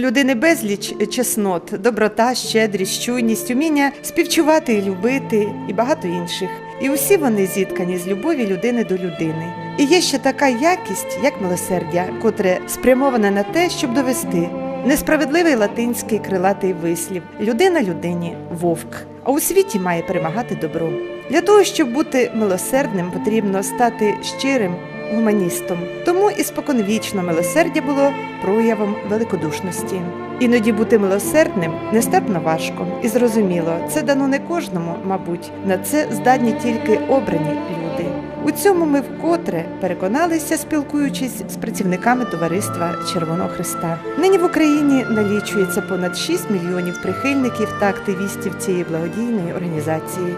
Людини безліч чеснот, доброта, щедрість, чуйність, уміння співчувати і любити, і багато інших. І усі вони зіткані з любові людини до людини. І є ще така якість, як милосердя, котре спрямоване на те, щоб довести несправедливий латинський крилатий вислів людина людині вовк. А у світі має перемагати добро. Для того, щоб бути милосердним, потрібно стати щирим гуманістом. Тому і споконвічно милосердя було проявом великодушності. Іноді бути милосердним нестерпно важко, і зрозуміло, це дано не кожному, мабуть, на це здатні тільки обрані люди. У цьому ми вкотре переконалися, спілкуючись з працівниками товариства Червоного Христа. Нині в Україні налічується понад 6 мільйонів прихильників та активістів цієї благодійної організації.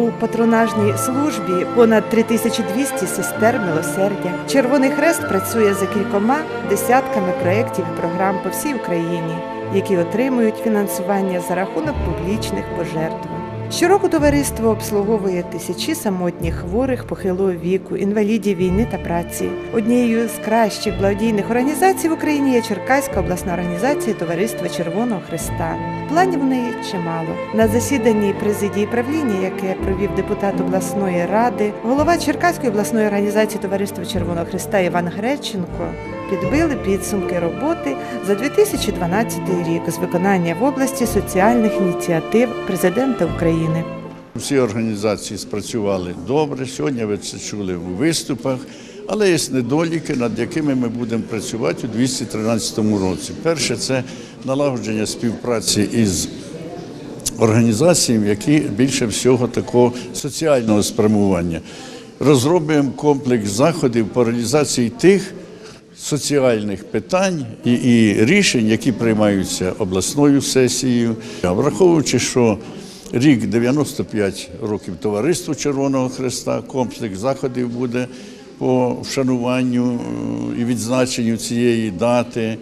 У патронажній службі понад 3200 сестер милосердя. Червоний хрест працює за кількома десятками проєктів і програм по всій Україні, які отримують фінансування за рахунок публічних пожертв. Щороку товариство обслуговує тисячі самотніх хворих похилого віку, інвалідів війни та праці. Однією з кращих благодійних організацій в Україні є Черкаська обласна організація Товариства Червоного Христа. Планів неї чимало. На засіданні президії правління, яке провів депутат обласної ради, голова Черкаської обласної організації Товариства Червоного Христа Іван Греченко підбили підсумки роботи за 2012 рік з виконання в області соціальних ініціатив президента України. Всі організації спрацювали добре. Сьогодні ви це чули у виступах, але є недоліки, над якими ми будемо працювати у 2013 році. Перше це налагодження співпраці із організаціями, які більше всього такого соціального спрямування. Розробимо комплекс заходів по реалізації тих соціальних питань і, і рішень, які приймаються обласною сесією, враховуючи, що рік 95 років товариству Червоного Хреста, комплекс заходів буде по вшануванню е, і відзначенню цієї дати.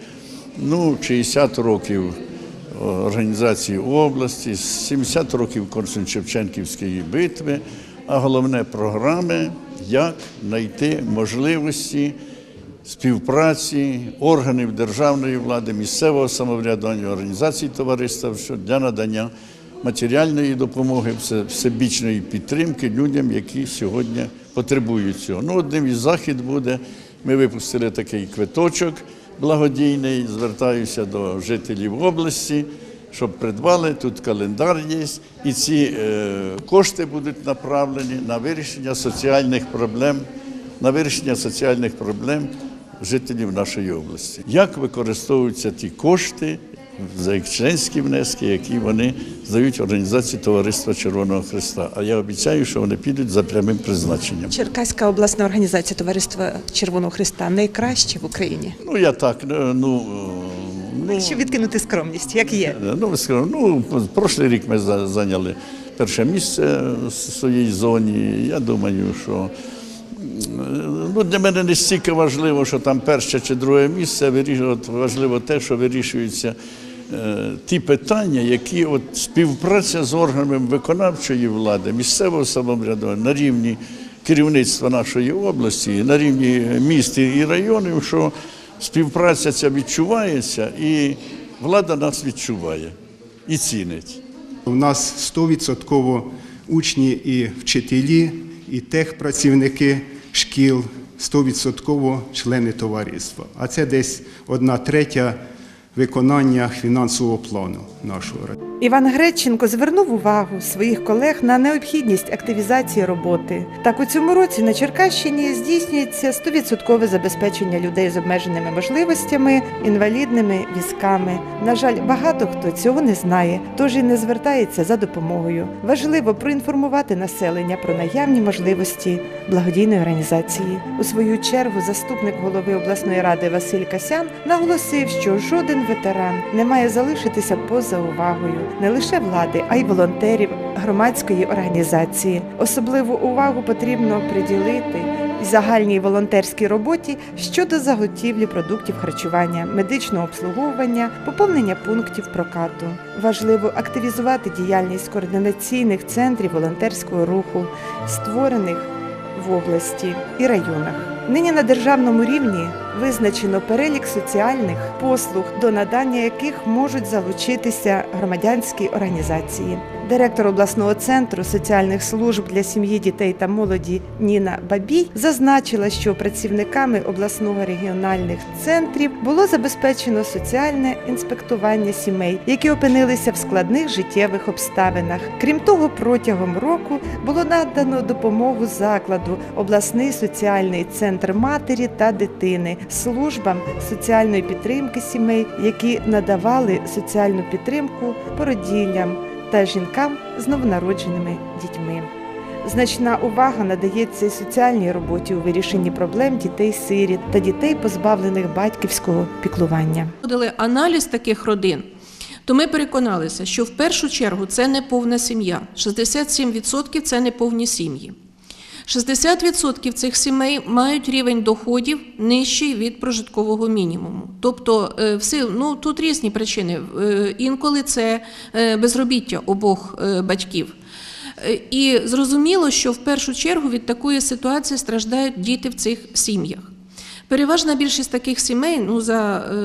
Ну, 60 років організації області, 70 років Корсунь-Шевченківської битви, а головне програми, як знайти можливості співпраці органів державної влади, місцевого самоврядування, організацій що для надання матеріальної допомоги, всебічної підтримки людям, які сьогодні потребують цього. Ну, одним із захід буде. Ми випустили такий квиточок благодійний. Звертаюся до жителів області, щоб придбали. Тут календар є, і ці е, кошти будуть направлені на вирішення соціальних проблем, на вирішення соціальних проблем жителів нашої області. Як використовуються ті кошти за членські внески, які вони здають організації Товариства Червоного Христа? А я обіцяю, що вони підуть за прямим призначенням. Черкаська обласна організація Товариства Червоного Христа найкраще в Україні. Ну я так, ну. е, ну Якщо відкинути скромність, як є. Ну, ну, прошлий рік ми зайняли перше місце в своїй зоні. Я думаю, що ну, для мене не стільки важливо, що там перше чи друге місце, а важливо те, що вирішуються е, ті питання, які от співпраця з органами виконавчої влади, місцевого самоврядування на рівні керівництва нашої області, на рівні міст і районів, що співпраця ця відчувається, і влада нас відчуває і цінить. У нас 100% учні і вчителі, і техпрацівники шкіл, 100% члени товариства. А це десь одна третя виконання фінансового плану нашого. Іван Греченко звернув увагу своїх колег на необхідність активізації роботи. Так у цьому році на Черкащині здійснюється 100% забезпечення людей з обмеженими можливостями, інвалідними візками. На жаль, багато хто цього не знає, тож і не звертається за допомогою. Важливо проінформувати населення про наявні можливості благодійної організації. У свою чергу заступник голови обласної ради Василь Касян наголосив, що жоден ветеран не має залишитися поза увагою не лише влади, а й волонтерів громадської організації. Особливу увагу потрібно приділити загальній волонтерській роботі щодо заготівлі продуктів харчування, медичного обслуговування, поповнення пунктів прокату. Важливо активізувати діяльність координаційних центрів волонтерського руху, створених в області і районах. Нині на державному рівні визначено перелік соціальних послуг, до надання яких можуть залучитися громадянські організації. Директор обласного центру соціальних служб для сім'ї, дітей та молоді Ніна Бабій зазначила, що працівниками обласного регіональних центрів було забезпечено соціальне інспектування сімей, які опинилися в складних життєвих обставинах. Крім того, протягом року було надано допомогу закладу обласний соціальний центр матері та дитини службам соціальної підтримки сімей, які надавали соціальну підтримку породіллям та жінкам з новонародженими дітьми. Значна увага надається соціальній роботі у вирішенні проблем дітей-сиріт та дітей, позбавлених батьківського піклування. Дали аналіз таких родин, то ми переконалися, що в першу чергу це не повна сім'я. 67% це не повні сім'ї. 60% цих сімей мають рівень доходів нижчий від прожиткового мінімуму. Тобто, всі, ну, тут різні причини. Е, Інколи це е, безробіття обох е, батьків. Е, І зрозуміло, що в першу чергу від такої ситуації страждають діти в цих сім'ях. Переважна більшість таких сімей, ну за е,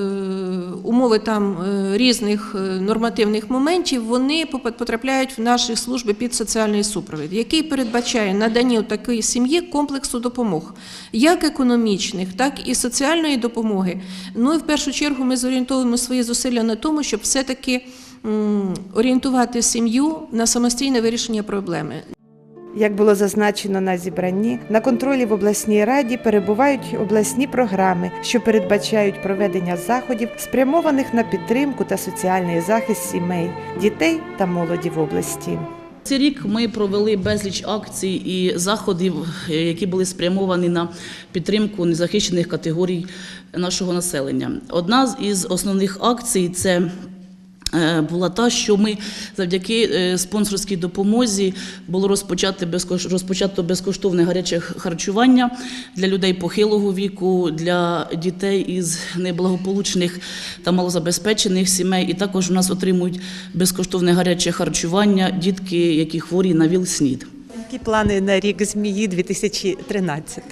умови там е, різних е, нормативних моментів, вони потрапляють в наші служби під соціальний супровід, який передбачає надання такої сім'ї комплексу допомог, як економічних, так і соціальної допомоги. Ну і в першу чергу ми зорієнтовуємо свої зусилля на тому, щоб все-таки орієнтувати сім'ю на самостійне вирішення проблеми. Як було зазначено на зібранні, на контролі в обласній раді перебувають обласні програми, що передбачають проведення заходів, спрямованих на підтримку та соціальний захист сімей, дітей та молоді в області. Цей рік ми провели безліч акцій і заходів, е, які були спрямовані на підтримку незахищених категорій нашого населення. Одна із основних акцій це була та, що ми завдяки е, спонсорській допомозі було розпочати безкош... розпочато безкоштовне гаряче харчування для людей похилого віку, для дітей із неблагополучних та малозабезпечених сімей. І також у нас отримують безкоштовне гаряче харчування дітки, які хворі на ВІЛ-СНІД. Які плани на рік змії 2013?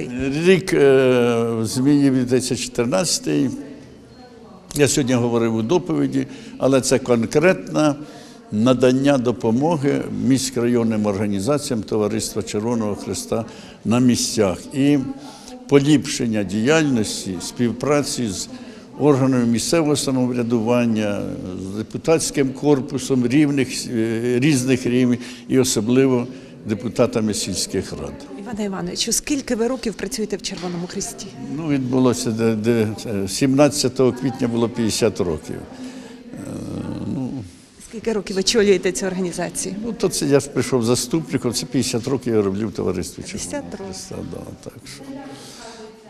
Рік е, зміни 2014. Я сьогодні говорив у доповіді, але це конкретне надання допомоги міськрайонним організаціям Товариства Червоного Христа на місцях і поліпшення діяльності, співпраці з органами місцевого самоврядування, з депутатським корпусом е, різних рівнів і особливо депутатами сільських рад. Івана Івановичу, скільки ви років працюєте в Червоному Христі? Ну, відбулося де, де, е, 17 квітня було 50 років. Скільки років очолюєте цю організацію? Ну, то це я ж прийшов заступником, це 50 років я роблю в товаристві. 50 Червоного років. Хреста, Да, так, що,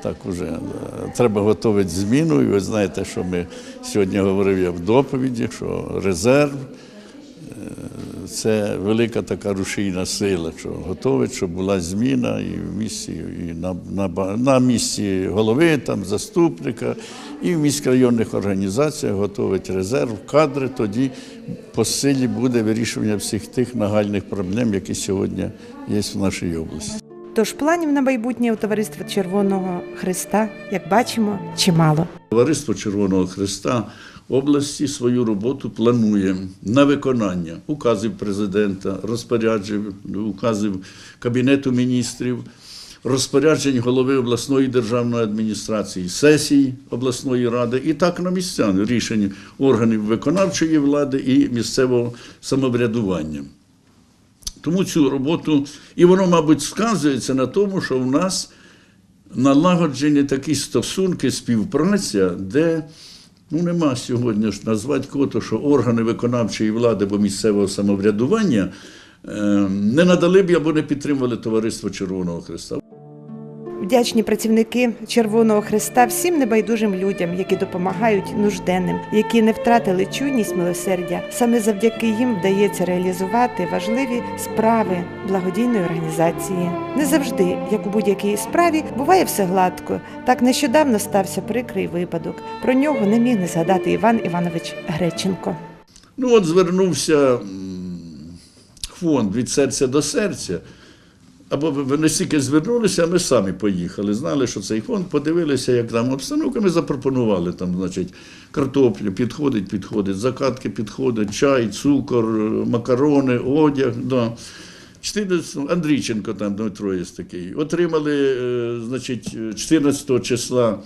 так уже да. треба готувати зміну. І ви знаєте, що ми сьогодні говорив я в доповіді, що резерв е, це велика така рушійна сила, що готовить, щоб була зміна і в місці, і на, на, на місці голови, там, заступника, і в міськрайонних організаціях готовить резерв, кадри, тоді по силі буде вирішування всіх тих нагальних проблем, які сьогодні є в нашій області. Тож планів на майбутнє у товариства Червоного Христа, як бачимо, чимало. Товариство Червоного Христа області свою роботу планує на виконання указів президента, розпоряджень, указів Кабінету міністрів, розпоряджень голови обласної державної адміністрації, сесії обласної ради і так на місцях рішень органів виконавчої влади і місцевого самоврядування. Тому цю роботу, і воно, мабуть, сказується на тому, що в нас налагоджені такі стосунки, співпраця, де ну, нема сьогодні ж назвати кого-то, що органи виконавчої влади або місцевого самоврядування е, не надали б або не підтримували Товариство Червоного Христа. Вдячні працівники Червоного Христа всім небайдужим людям, які допомагають нужденним, які не втратили чуйність милосердя. Саме завдяки їм вдається реалізувати важливі справи благодійної організації. Не завжди, як у будь-якій справі, буває все гладко. Так нещодавно стався прикрий випадок. Про нього не міг не згадати Іван Іванович Греченко. Ну, от звернувся фонд від серця до серця. Або ви настільки звернулися, а ми самі поїхали. Знали, що цей фонд, подивилися, як там обстановка. Ми запропонували там, значить, картоплю, підходить, підходить, закатки підходять, чай, цукор, макарони, одяг. Да. 14, Андрійченко там Дмитро є такий. Отримали, е, значить, 14 числа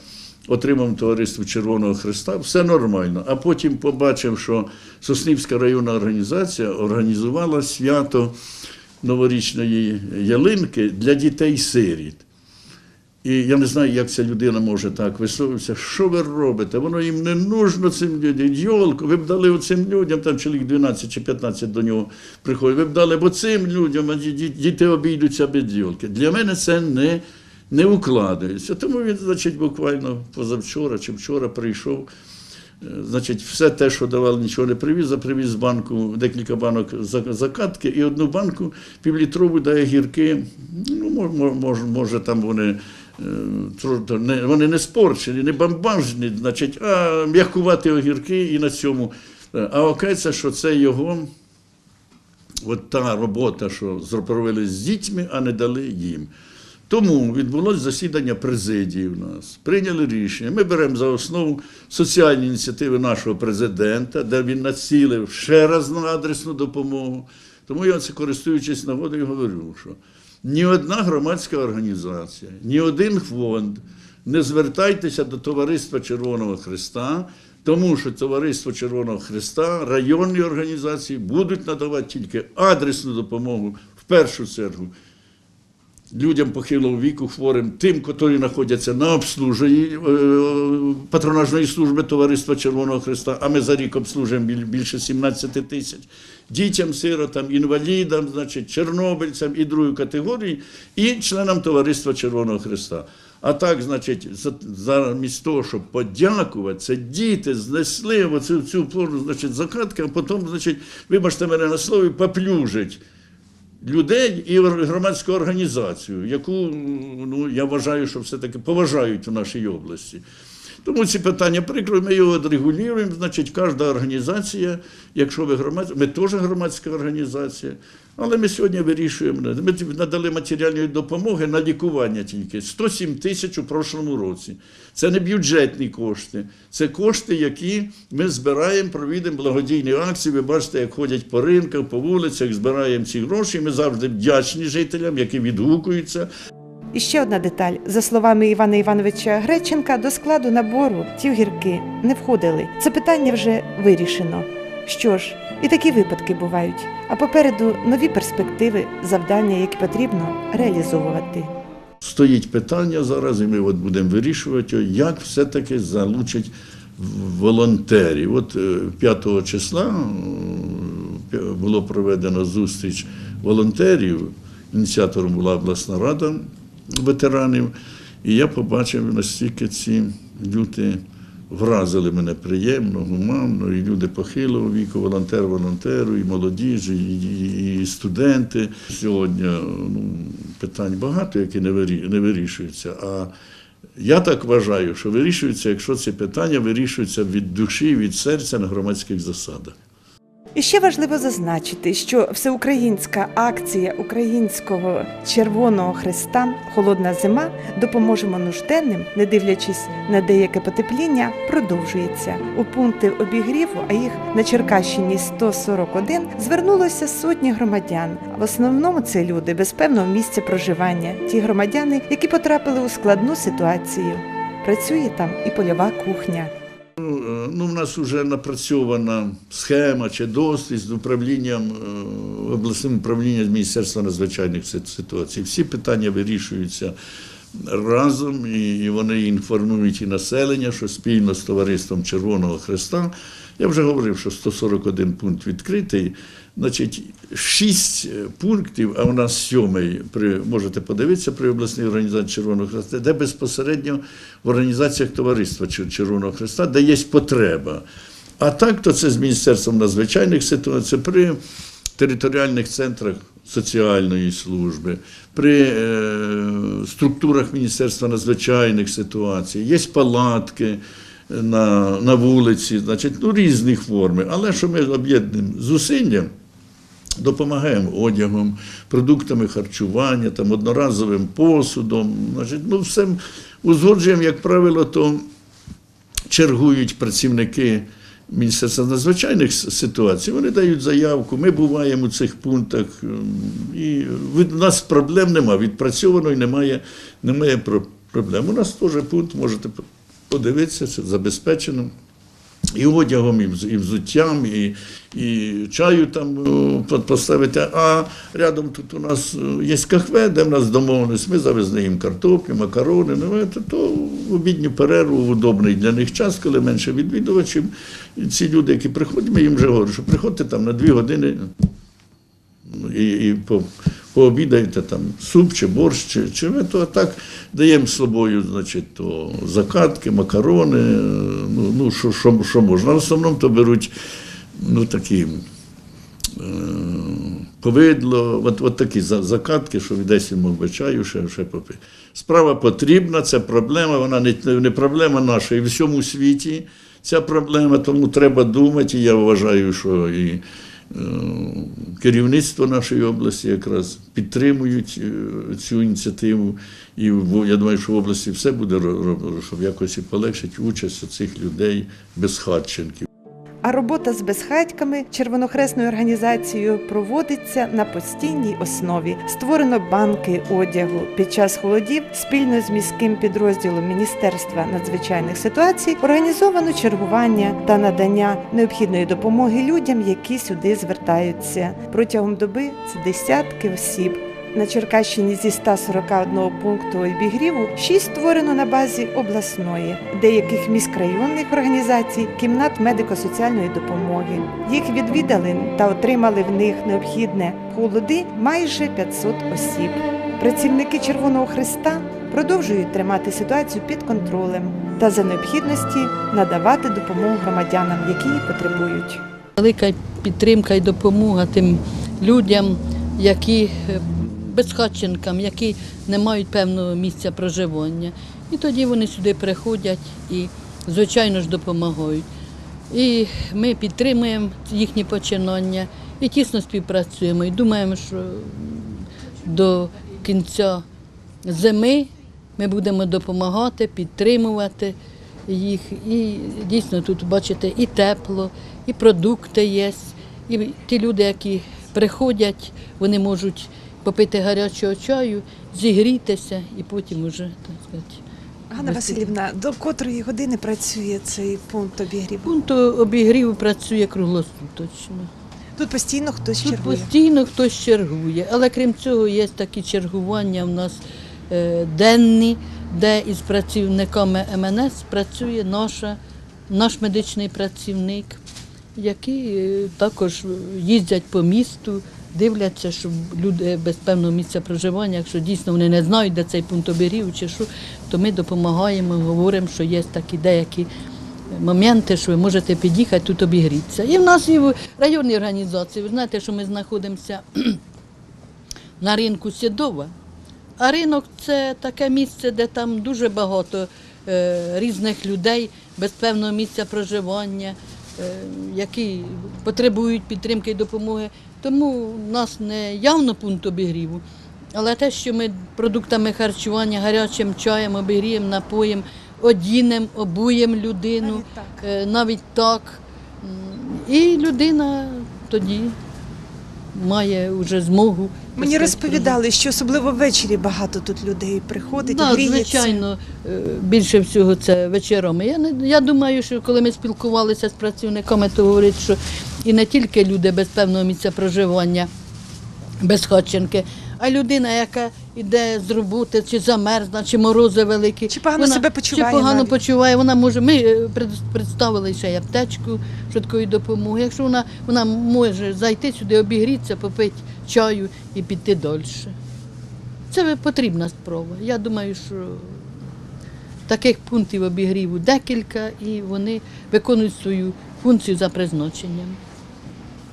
отримав товариство Червоного Христа, все нормально. А потім побачив, що Соснівська районна організація організувала свято новорічної ялинки для дітей-сиріт. І я не знаю, як ця людина може так висловитися. Що ви робите? Воно їм не нужно цим людям. Йолку, ви б дали цим людям, там чоловік 12 чи 15 до нього приходить, ви б дали, бо цим людям а діти обійдуться без йолки. Для мене це не, не укладається. Тому він, значить, буквально позавчора чи вчора прийшов. Значить, все те, що давали, нічого не привіз, а привіз з банку декілька банок закатки і одну банку півлітрову дає гірки. Ну, може, може, там вони, е, вони не спорчені, не бамбажні, значить, а м'якувати огірки і на цьому. Е, А окається, що це його от та робота, що зробили з дітьми, а не дали їм. Тому відбулося засідання президії в нас. Прийняли рішення. Ми беремо за основу соціальні ініціативи нашого президента, де він націлив ще раз на адресну допомогу. Тому я це користуючись нагодою говорю, що ні одна громадська організація, ні один фонд не звертайтеся до Товариства Червоного Христа, тому що Товариство Червоного Христа, районні організації будуть надавати тільки адресну допомогу в першу чергу людям похилого віку, хворим, тим, котрі знаходяться на обслуженні е, патронажної служби Товариства Червоного Христа, а ми за рік обслужуємо більше 17 тисяч, дітям, сиротам, інвалідам, значить, чорнобильцям і другої категорії, і членам Товариства Червоного Христа. А так, значить, замість того, щоб подякувати, це діти знесли оцю цю плору, значить, закатки, а потім, значить, вибачте мене на слові, поплюжить людей і громадську організацію, яку ну, я вважаю, що все-таки поважають у нашій області. Тому ці питання прикро, ми його відрегулюємо. Значить, кожна організація, якщо ви громадська, ми теж громадська організація, але ми сьогодні вирішуємо. Ми надали матеріальної допомоги на лікування тільки 107 тисяч у прошлому році. Це не бюджетні кошти, це кошти, які ми збираємо, проводимо благодійні акції. Ви бачите, як ходять по ринках, по вулицях, збираємо ці гроші. Ми завжди вдячні жителям, які відгукуються. І ще одна деталь. За словами Івана Івановича Греченка, до складу набору ті огірки не входили. Це питання вже вирішено. Що ж, і такі випадки бувають. А попереду нові перспективи, завдання, які потрібно реалізовувати. Стоїть питання зараз, і ми от будемо вирішувати, як все-таки залучить волонтерів. От е, 5 числа е, було проведено зустріч волонтерів. Ініціатором була обласна рада ветеранів. І я побачив, наскільки ці люди вразили мене приємно, гуманно, і люди похилого віку, волонтер волонтеру, і молодіжі, і, і, студенти. Сьогодні ну, питань багато, які не, вирі, не вирішуються. А я так вважаю, що вирішуються, якщо ці питання вирішуються від душі, від серця на громадських засадах. І ще важливо зазначити, що всеукраїнська акція Українського Червоного Христа Холодна зима допоможемо нужденним, не дивлячись на деяке потепління, продовжується. У пункти обігріву, а їх на Черкащині 141, звернулося сотні громадян. В основному це люди без певного місця проживання, ті громадяни, які потрапили у складну ситуацію. Працює там і польова кухня. Ну, в нас вже напрацьована схема чи досвід з управлінням, е, обласним управлінням Міністерства надзвичайних ситуацій. Всі питання вирішуються разом, і вони інформують і населення, що спільно з товариством Червоного Христа. Я вже говорив, що 141 пункт відкритий. Значить, шість е, пунктів, а у нас сьомий, при, можете подивитися при обласній організації Червоного Христа, де безпосередньо в організаціях Товариства Червоного Христа, де є потреба. А так, то це з Міністерством надзвичайних ситуацій при територіальних центрах соціальної служби, при е, структурах Міністерства надзвичайних ситуацій, є палатки на, на вулиці, значить, ну, різних форми. Але що ми об'єднуємо зусилля, Допомагаємо одягом, продуктами харчування, там, одноразовим посудом. Значить, ну, все узгоджуємо, як правило, то чергують працівники Міністерства надзвичайних ситуацій. Вони дають заявку, ми буваємо у цих пунктах, ем, і від нас проблем немає, відпрацьовано і немає, немає проблем. У нас теж пункт, можете подивитися, це забезпечено. І одягом, і вз- і взуттям, і, і чаю там е, поставити. А рядом тут у нас е, є кахве, де в нас домовленість, ми завезли їм картоплю, макарони. Ну, це то в обідню перерву в удобний для них час, коли менше відвідувачів. І ці люди, які приходять, ми їм вже говоримо, що приходьте там на дві години ну, і, і по, пообідаєте там суп чи борщ, чи, чи ви, то так даємо з собою, значить, то закатки, макарони, е, ну, ну що, що, що можна. В основному то беруть ну, такі е, повидло, от, от такі за- закатки, що десь йому би чаю, ще, ще попи. Справа потрібна, це проблема, вона не, не проблема наша і в всьому світі. Ця проблема, тому треба думати. І я вважаю, що і е, керівництво нашої області якраз підтримують е, цю ініціативу. І я думаю, що в області все буде щоб якось і полегшити участь цих людей безхатченків. А робота з безхатьками червонохресною організацією проводиться на постійній основі. Створено банки одягу під час холодів спільно з міським підрозділом Міністерства надзвичайних ситуацій організовано чергування та надання необхідної допомоги людям, які сюди звертаються. Протягом доби це десятки осіб. На Черкащині зі 141 пункту обігріву 6 створено на базі обласної, деяких міськрайонних організацій, кімнат медико-соціальної допомоги. Їх відвідали та отримали в них необхідне холоди майже 500 осіб. Працівники Червоного Христа продовжують тримати ситуацію під контролем та за необхідності надавати допомогу громадянам, які її потребують. Велика підтримка і допомога тим людям, які е, безхатченкам, які не мають певного місця проживання. І тоді вони сюди приходять і, звичайно ж, допомагають. І ми підтримуємо їхні починання і тісно співпрацюємо. І думаємо, що до кінця зими ми будемо допомагати, підтримувати їх. І дійсно тут бачите і тепло, і продукти є. І ті люди, які приходять, вони можуть попити гарячого чаю, зігрітися і потім уже, так сказати. Ганна Васильівна, до котрої години працює цей пункт обігріву? Пункт обігріву працює круглосуточно. Тут постійно хтось Тут чергує. постійно хтось чергує, але крім цього, є такі чергування в нас е, денні, де із працівниками МНС працює наша, наш медичний працівник, які е, також їздять по місту, дивляться, щоб люди без певного місця проживання, якщо дійсно вони не знають, де цей пункт обігріву чи що, то ми допомагаємо, говоримо, що є такі деякі моменти, що ви можете під'їхати тут обігрітися. І в нас і в районній організації, ви знаєте, що ми знаходимося на ринку Сідова. А ринок це таке місце, де там дуже багато е, різних людей без певного місця проживання, е, які потребують підтримки і допомоги. Тому в нас не явно пункт обігріву, але те, що ми продуктами харчування, гарячим чаєм, обігрієм, напоєм, одінем, обуєм людину, Навіть так. е, навіть так. І людина тоді має вже змогу. Мені розповідали, що особливо ввечері багато тут людей приходить, Да, гріється. звичайно, е, більше всього це вечорами. Я, не, я думаю, що коли ми спілкувалися з працівниками, то говорять, що і не тільки люди без певного місця проживання, без хатченки, а людина, яка йде з роботи, чи замерзла, чи морози великі. Чи погано себе почуває Чи погано навіть. почуває, вона може. Ми е, представили ще й аптечку швидкої допомоги. Якщо вона, вона може зайти сюди, обігрітися, попити чаю і піти далі. Це потрібна справа. Я думаю, що таких пунктів обігріву декілька, і вони виконують свою функцію за призначенням.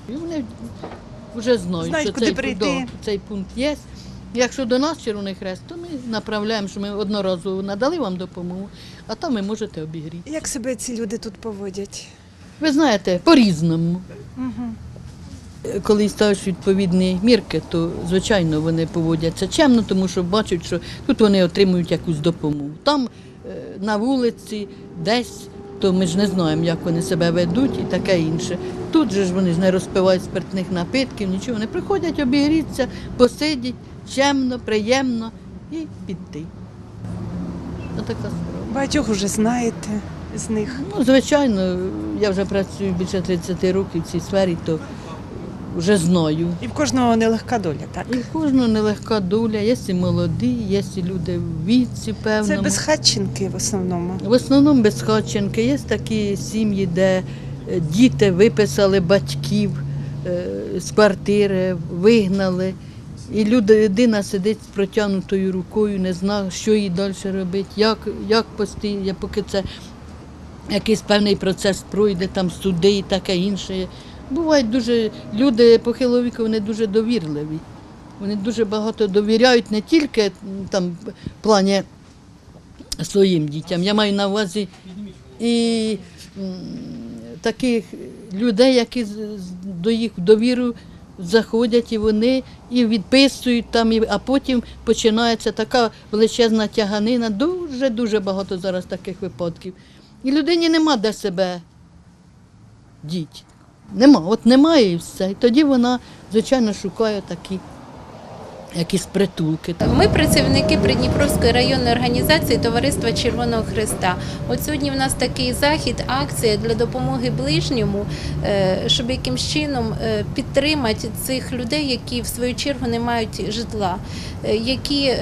І вони вже знають, Знають, що куди цей, прийти. цей пункт є. Якщо до нас Червоний Хрест, то ми направляємо, що ми одноразово надали вам допомогу, а там ви можете обігріти. Як себе ці люди тут поводять? Ви знаєте, по-різному. Коли ставиш відповідні мірки, то звичайно вони поводяться чемно, тому що бачать, що тут вони отримують якусь допомогу. Там е, на вулиці, десь, то ми ж не знаємо, як вони себе ведуть і таке інше. Тут же ж вони ж не розпивають спиртних напитків, нічого. Вони приходять, обігріться, посидять, чемно, приємно і піти. Отака справа. Багатьох вже знаєте з них. Ну, звичайно, я вже працюю більше 30 років в цій сфері, то вже знаю. І в кожного нелегка доля, так? І в кожного нелегка доля, є і молоді, є і люди в віці Це певному. безхатченки в основному. В основному безхатченки. Є такі сім'ї, де е, діти виписали батьків е, з квартири, вигнали. І люд- людина сидить з протягнутою рукою, не знає, що їй далі робити, як, як постійно, поки це якийсь певний процес пройде, там суди і таке інше. Бувають дуже люди похилого віку, вони дуже довірливі. Вони дуже багато довіряють не тільки там в плані своїм дітям. Я маю на увазі і таких людей, які до їх довіру заходять, і вони і відписують там, і, а потім починається така величезна тяганина. Дуже дуже багато зараз таких випадків. І людині нема де себе діть. Нема, от немає і все. І тоді вона, звичайно, шукає такі якісь притулки. Ми працівники Придніпровської районної організації Товариства Червоного Христа. От сьогодні в нас такий захід, акція для допомоги ближньому, е, щоб якимсь чином е, підтримати цих людей, які в свою чергу не мають житла, е, які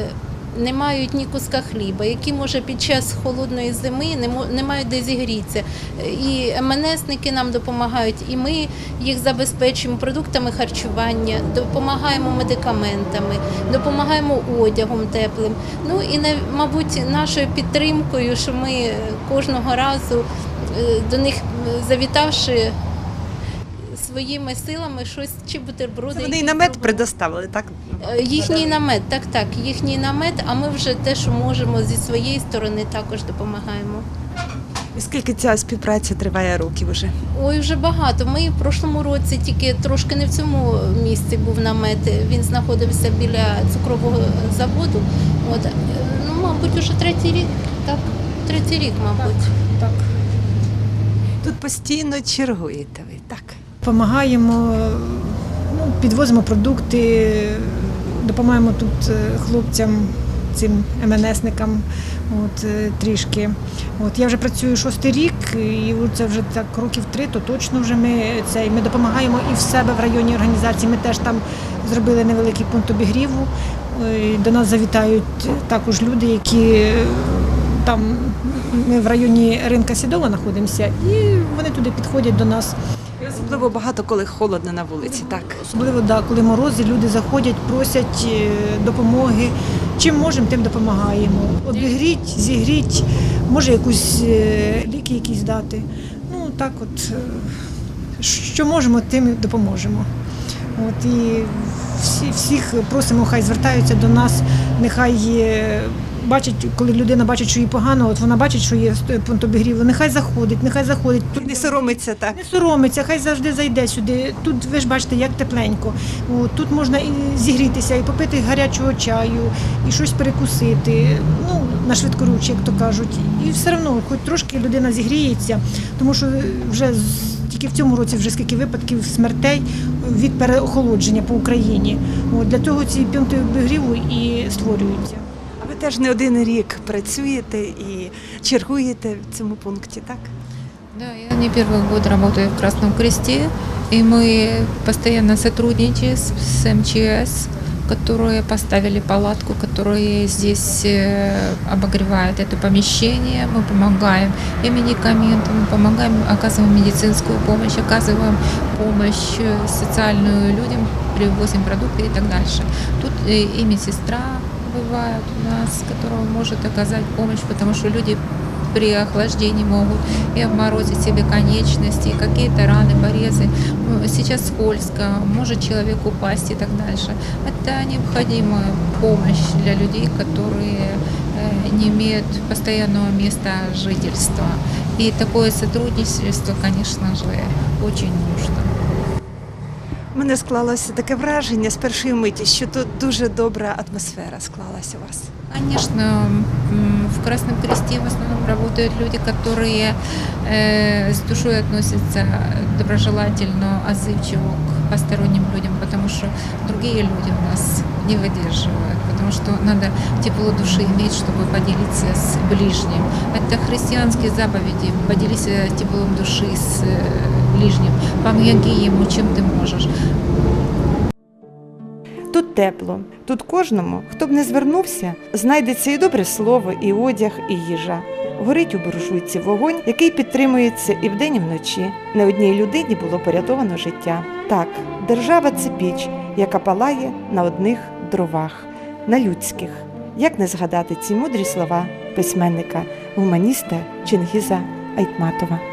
не мають ні куска хліба, які може під час холодної зими не мають де зігрітися. І МНСники нам допомагають, і ми їх забезпечуємо продуктами харчування, допомагаємо медикаментами, допомагаємо одягом теплим. Ну і мабуть, нашою підтримкою, що ми кожного разу е, до них завітавши. Своїми силами щось чи бутерброди. Це вони і намет зробимо. предоставили, так? Е, Їхній намет, так, так, їхній намет, а ми вже те, що можемо зі своєї сторони, також допомагаємо. І скільки ця співпраця триває років уже? Ой, вже багато. Ми в прошлому році тільки трошки не в цьому місці був намет. Він знаходився біля цукрового заводу. От, е, ну, мабуть, уже третій рік. Так, третій рік, мабуть. Так. Тут постійно чергуєте ви, так? Допомагаємо, ну, підвозимо продукти, допомагаємо тут е, хлопцям, цим МНСникам от, е, трішки. От, я вже працюю шостий рік, і це вже так років три, то точно вже ми це. Ми допомагаємо і в себе в районній організації. Ми теж там зробили невеликий пункт обігріву. Е, До нас завітають також люди, які там ми в районі ринка Сідова знаходимося, і вони туди підходять до нас. Особливо багато, коли холодно на вулиці, так? Особливо, да, коли морози, люди заходять, просять е, допомоги. Чим можемо, тим допомагаємо. Обігріть, зігріть, може якусь е, ліки якісь дати. Ну так от, е, що можемо, тим і допоможемо. От, і всі, всіх просимо, хай звертаються до нас, нехай бачать, коли людина бачить, що їй погано, от вона бачить, що є пункт обігріву, нехай заходить, нехай заходить. Тут Не соромиться так. не соромиться, хай завжди зайде сюди. Тут ви ж бачите, як тепленько. От, тут можна і зігрітися, і попити гарячого чаю, і щось перекусити. Ну, на швидкоруч, як то кажуть. І все одно, хоч трошки людина зігріється, тому що вже тільки в цьому році вже скільки випадків смертей від переохолодження по Україні. От, для того ці пункти обігріву і створюються. А ви теж не один рік працюєте і чергуєте в цьому пункті, так? Да, я не первый год работаю в Красном Кресте, и мы постоянно сотрудничаем с, с МЧС, которые поставили палатку, которые здесь э, обогревают это помещение. Мы помогаем и медикаментами, помогаем, оказываем медицинскую помощь, оказываем помощь э, социальную людям, привозим продукты и так дальше. Тут э, и медсестра бывает у нас, которая может оказать помощь, потому что люди при охлаждении могут и обморозить себе конечности, и какие-то раны, порезы. Ну, Сейчас скользко, может человек упасть и так дальше. Это необходимая помощь для людей, которые э, не имеют постоянного места жительства. И такое сотрудничество, конечно же, очень нужно. У мене склалося таке враження з першої миті, що тут дуже добра атмосфера склалася у вас. Конечно, м, в Красном Кресте в основном работают люди, которые э, с душой относятся доброжелательно, отзывчиво к посторонним людям, потому что другие люди у нас не выдерживают, потому что надо тепло души иметь, чтобы поделиться с ближним. Это христианские заповеди, поделись э, теплом души с э, ближним, помоги ему, чем ты можешь. Тут тепло, тут кожному, хто б не звернувся, знайдеться і добре слово, і одяг, і їжа. Горить у буржуйці вогонь, який підтримується і вдень, і вночі. Не одній людині було порятовано життя. Так, держава це піч, яка палає на одних дровах, на людських. Як не згадати ці мудрі слова письменника, гуманіста Чингіза Айтматова?